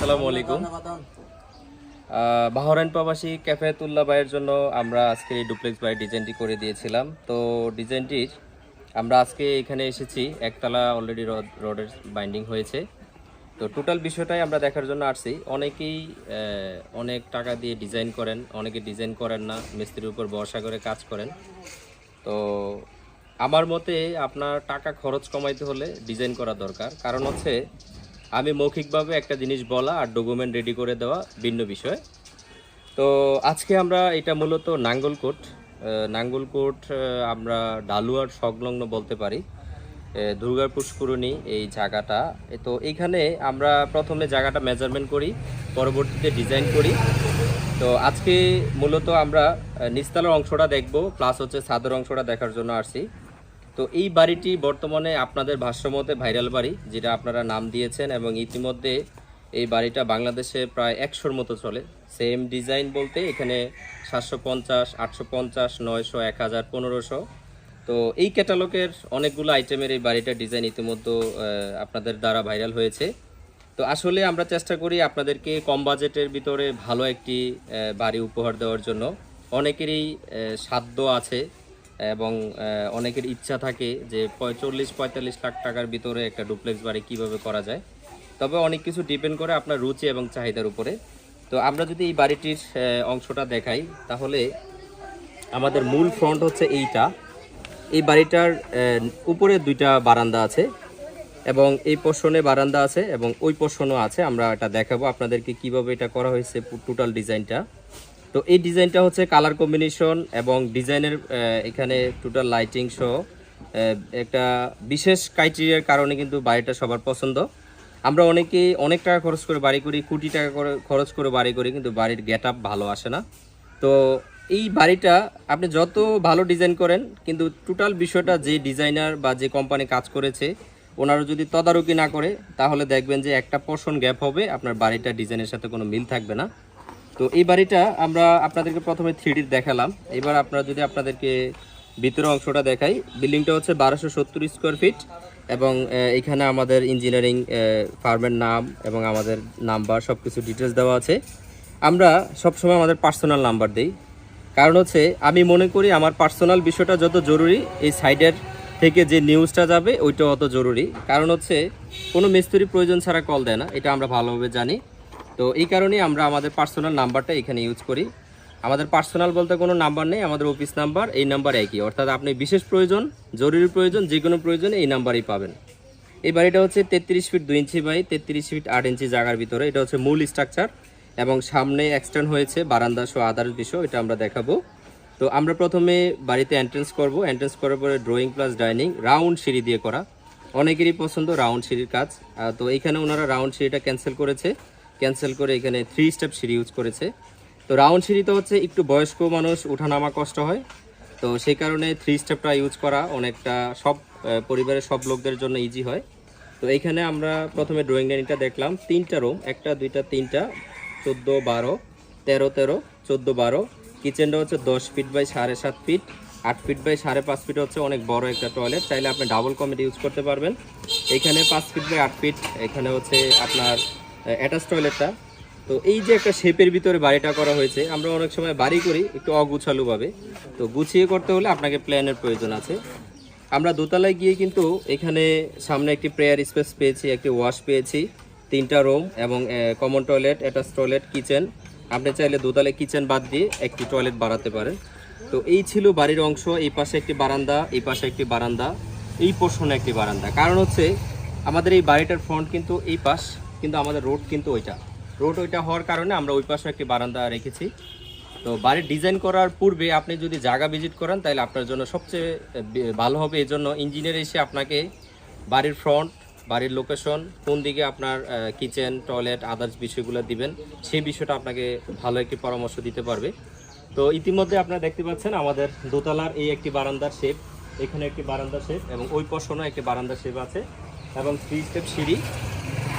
আসসালামু আলাইকুম। বাহরাইন প্রবাসী ক্যাফেতুল্লাহ ভাইয়ের জন্য আমরা আজকে এই ডুপ্লেক্স বাই ডিজাইনটি করে দিয়েছিলাম। তো ডিজাইনটির আমরা আজকে এখানে এসেছি, একতলা অলরেডি রড, রডের বাইন্ডিং হয়েছে। তো টোটাল বিষয়টাই আমরা দেখার জন্য আসছি। অনেকেই অনেক টাকা দিয়ে ডিজাইন করেন, অনেকে ডিজাইন করেন না, মিস্ত্রির উপর ভরসা করে কাজ করেন। তো আমার মতে আপনার টাকা খরচ কমাইতে হলে ডিজাইন করা দরকার। কারণ হচ্ছে আমি মৌখিকভাবে একটা জিনিস বলা আর ডকুমেন্ট রেডি করে দেওয়া ভিন্ন বিষয়। তো আজকে আমরা এটা মূলত নাঙ্গলকোট নাঙ্গলকোট আমরা ডালুয়ার সংলগ্ন বলতে পারি আহ, দুর্গা পুষ্করণী এই জায়গাটা। তো এইখানে আমরা প্রথমে জায়গাটা মেজারমেন্ট করি পরবর্তীতে ডিজাইন করি। তো আজকে মূলত আমরা আহ, নিচতলার অংশটা দেখব প্লাস হচ্ছে ছাদের অংশটা দেখার জন্য আসছি। তো এই বাড়িটি বর্তমানে আপনাদের ভাষ্যমতে ভাইরাল বাড়ি, যেটা আপনারা নাম দিয়েছেন এবং ইতিমধ্যে এই বাড়িটা বাংলাদেশে প্রায় একশোর মতো চলে। সেম ডিজাইন বলতে এখানে সাতশো পঞ্চাশ, আটশো পঞ্চাশ, নয়শো, এক হাজার, পনেরোশো। তো এই ক্যাটালগের অনেকগুলো আইটেমের এই বাড়িটা ডিজাইন ইতিমধ্যে আপনাদের দ্বারা ভাইরাল হয়েছে। তো আসলে আমরা চেষ্টা করি আপনাদেরকে কম বাজেটের ভিতরে ভালো একটি বাড়ি উপহার দেওয়ার জন্য। অনেকেরই সাধ্য আছে এবং অনেকের ইচ্ছা থাকে যে চল্লিশ পঁয়তাল্লিশ লাখ টাকার ভিতরে একটা ডুপ্লেক্স বাড়ি কীভাবে করা যায়। তবে অনেক কিছু ডিপেন্ড করে আপনার রুচি এবং চাহিদার উপরে। তো আমরা যদি এই বাড়িটির অংশটা দেখাই, তাহলে আমাদের মূল ফ্রন্ট হচ্ছে এইটা। এই বাড়িটার উপরে দুইটা বারান্দা আছে এবং এই পোর্শনে বারান্দা আছে এবং ওই পোর্শনও আছে। আমরা এটা দেখাবো আপনাদেরকে কীভাবে এটা করা হয়েছে টোটাল ডিজাইনটা তো এই ডিজাইনটা হচ্ছে কালার কম্বিনেশন এবং ডিজাইনের এখানে টোটাল লাইটিং সহ একটা বিশেষ ক্রাইটেরিয়ার কারণে কিন্তু বাড়িটা সবার পছন্দ। আমরা অনেকেই অনেক টাকা খরচ করে বাড়ি করি, কোটি টাকা করে খরচ করে বাড়ি করি, কিন্তু বাড়ির গেট আপ ভালো আসে না। তো এই বাড়িটা আপনি যত ভালো ডিজাইন করেন, কিন্তু টোটাল বিষয়টা যে ডিজাইনার বা যে কোম্পানি কাজ করেছে ওনারা যদি তদারকি না করে, তাহলে দেখবেন যে একটা পোর্শন গ্যাপ হবে, আপনার বাড়িটা ডিজাইনের সাথে কোনো মিল থাকবে না। তো এই বাড়িটা আমরা আপনাদেরকে প্রথমে থ্রি দেখালাম। এবার আপনারা যদি আপনাদেরকে ভিতরের অংশটা দেখাই বিল্ডিংটা হচ্ছে বারোশো সত্তর স্কোয়ার ফিট এবং এখানে আমাদের ইঞ্জিনিয়ারিং ফার্মের নাম এবং আমাদের নাম্বার সব কিছু ডিটেলস দেওয়া আছে। আমরা সবসময় আমাদের পার্সোনাল নাম্বার দিই। কারণ হচ্ছে, আমি মনে করি আমার পার্সোনাল বিষয়টা যত জরুরি, এই সাইডের থেকে যে নিউজটা যাবে, ওইটা অত জরুরি। কারণ হচ্ছে, কোনো মিস্ত্রি প্রয়োজন ছাড়া কল দেয় না, এটা আমরা ভালোভাবে জানি। তো এই কারণেই আমরা আমাদের পার্সোনাল নাম্বারটা এখানে ইউজ করি। আমাদের পার্সোনাল বলতে কোনো নাম্বার নেই, আমাদের অফিস নাম্বার এই নাম্বার একই। অর্থাৎ আপনি বিশেষ প্রয়োজন, জরুরি প্রয়োজন যে কোনো প্রয়োজনে এই নাম্বারই পাবেন। এই বাড়িটা হচ্ছে তেত্রিশ ফিট দুই ইঞ্চি বাই তেত্রিশ ফিট আট ইঞ্চি জায়গার ভিতরে। এটা হচ্ছে মূল স্ট্রাকচার এবং সামনে এক্সটেন্ড হয়েছে বারান্দা সহ আদার্স বিষয় এটা আমরা দেখাবো। তো আমরা প্রথমে বাড়িতে এন্ট্রেন্স করব। এন্ট্রেন্স করার পরে ড্রয়িং প্লাস ডাইনিং রাউন্ড সিঁড়ি দিয়ে করা। অনেকেরই পছন্দ রাউন্ড সিঁড়ির কাজ। তো এখানে ওনারা রাউন্ড সিঁড়িটা ক্যান্সেল করেছে। ক্যান্সেল করে এখানে থ্রি স্টেপ সিঁড়ি ইউজ করেছে। তো রাউন্ড সিঁড়িতে হচ্ছে একটু বয়স্ক মানুষ ওঠানামা কষ্ট হয়। তো সেই কারণে থ্রি স্টেপটা ইউজ করা অনেকটা সব পরিবারের সব লোকদের জন্য ইজি হয়। তো এইখানে আমরা প্রথমে ড্রয়িং ডাইনিংটা দেখলাম। তিনটা রুম একটা, দুইটা, তিনটা, চোদ্দ, বারো, তেরো তেরো, চোদ্দ, বারো। কিচেনটা হচ্ছে দশ ফিট বাই সাড়ে সাত ফিট আট ফিট বাই সাড়ে পাঁচ ফিট হচ্ছে অনেক বড় একটা টয়লেট চাইলে আপনি ডাবল কমেডি ইউজ করতে পারবেন। এখানে পাঁচ ফিট বাই আট ফিট এখানে হচ্ছে আপনার অ্যাটাচ টয়লেটটা তো এই যে একটা শেপের ভিতরে বাড়িটা করা হয়েছে, আমরা অনেক সময় বাড়ি করি একটু অগুছালুভাবে। তো গুছিয়ে করতে হলে আপনাকে প্ল্যানের প্রয়োজন আছে। আমরা দোতলায় গিয়ে কিন্তু এখানে সামনে একটি প্রেয়ার স্পেস পেয়েছি, একটি ওয়াশ পেয়েছি, তিনটা রুম এবং common toilet attach toilet kitchen আপনি চাইলে দোতলায় কিচেন বাদ দিয়ে একটি টয়লেট বাড়াতে পারেন। তো এই ছিল বাড়ির অংশ, এই পাশে একটি বারান্দা, এই পাশে একটি বারান্দা, এই পোর্শনে একটি বারান্দা। কারণ হচ্ছে, আমাদের এই বাড়িটার ফ্রন্ট কিন্তু এই পাশ। কিন্তু আমাদের রোড কিন্তু ওইটা। রোড ওইটা হওয়ার কারণে আমরা ওই পাশে একটি বারান্দা রেখেছি। তো বাড়ির ডিজাইন করার পূর্বে আপনি যদি জায়গা ভিজিট করেন, তাহলে আপনার জন্য সবচেয়ে ভালো হবে এই জন্য ইঞ্জিনিয়ার এসে আপনাকে বাড়ির ফ্রন্ট বাড়ির লোকেশন কোন দিকে আপনার কিচেন টয়লেট আদার্স বিষয়গুলো দিবেন, সেই বিষয়টা আপনাকে ভালো একটি পরামর্শ দিতে পারবে। তো ইতিমধ্যে আপনারা দেখতে পাচ্ছেন আমাদের দোতলার এই একটি বারান্দার শেপ এখানে একটি বারান্দা শেপ এবং ওই পশনও একটি বারান্দা শেপ আছে এবং থ্রি স্টেপ সিঁড়ি।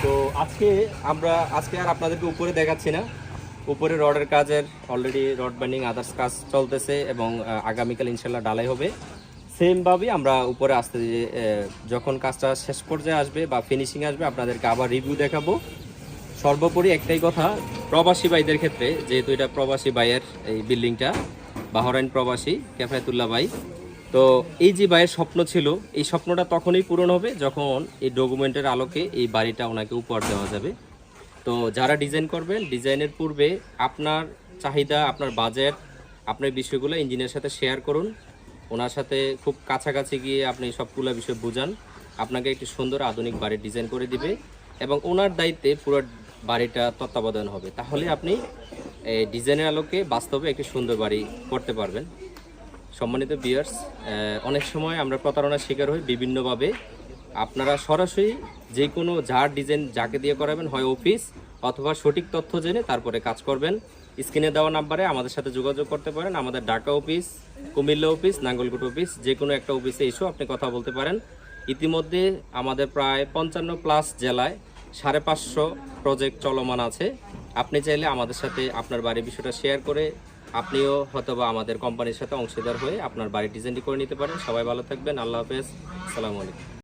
তো আজকে আমরা, আজকে আর আপনাদেরকে উপরে দেখাচ্ছি না। উপরে রডের কাজের অলরেডি রড বাইন্ডিং আদার্স কাজ চলতেছে এবং আগামীকাল ইনশাল্লাহ ডালাই হবে। সেমভাবেই আমরা উপরে আসতে যখন কাজটা শেষ পর্যায়ে আসবে বা ফিনিশিং আসবে, আপনাদেরকে আবার রিভিউ দেখাবো। সর্বোপরি একটাই কথা, প্রবাসী ভাইদের ক্ষেত্রে, যেহেতু এটা প্রবাসী ভাইয়ের এই বিল্ডিংটা বাহরাইন প্রবাসী ক্যাফায়তুল্লাহ ভাই তো এই যে ভাইয়ের স্বপ্ন ছিল, এই স্বপ্নটা তখনই পূরণ হবে যখন এই ডকুমেন্টের আলোকে এই বাড়িটা ওনাকে উপহার দেওয়া যাবে। তো যারা ডিজাইন করবেন, ডিজাইনের পূর্বে আপনার চাহিদা, আপনার বাজেট, আপনার বিষয়গুলো ইঞ্জিনিয়ারের সাথে শেয়ার করুন। ওনার সাথে খুব কাছাকাছি গিয়ে আপনি সবগুলো বিষয় বুঝান। আপনাকে একটি সুন্দর আধুনিক বাড়ির ডিজাইন করে দিবে এবং ওনার দায়িত্বে পুরো বাড়িটা তত্ত্বাবধান হবে। তাহলে আপনি ডিজাইনের আলোকে বাস্তবে একটি সুন্দর বাড়ি করতে পারবেন। সম্মানিত বিয়ার্স অনেক সময় আমরা প্রতারণার শিকার হই বিভিন্নভাবে। আপনারা সরাসরি যে কোনো যার ডিজাইন যাকে দিয়ে করাবেন, হয় অফিস অথবা সঠিক তথ্য জেনে তারপরে কাজ করবেন। স্ক্রিনে দেওয়া নাম্বারে আমাদের সাথে যোগাযোগ করতে পারেন। আমাদের Dhaka office Comilla office Nangalkot office যে কোনো একটা অফিসে এসেও আপনি কথা বলতে পারেন। ইতিমধ্যে আমাদের প্রায় পঞ্চান্ন প্লাস জেলায় সাড়ে পাঁচশো প্রজেক্ট চলমান আছে। আপনি চাইলে আমাদের সাথে আপনার বাড়ির বিষয়টা শেয়ার করে আপনিও হয়তোবা আমাদের কোম্পানির সাথে অংশীদার হয়ে আপনার বাড়ির ডিজাইনটি করে নিতে পারেন। সবাই ভালো থাকবেন। আল্লাহ হাফেজ। আসসালামু আলাইকুম।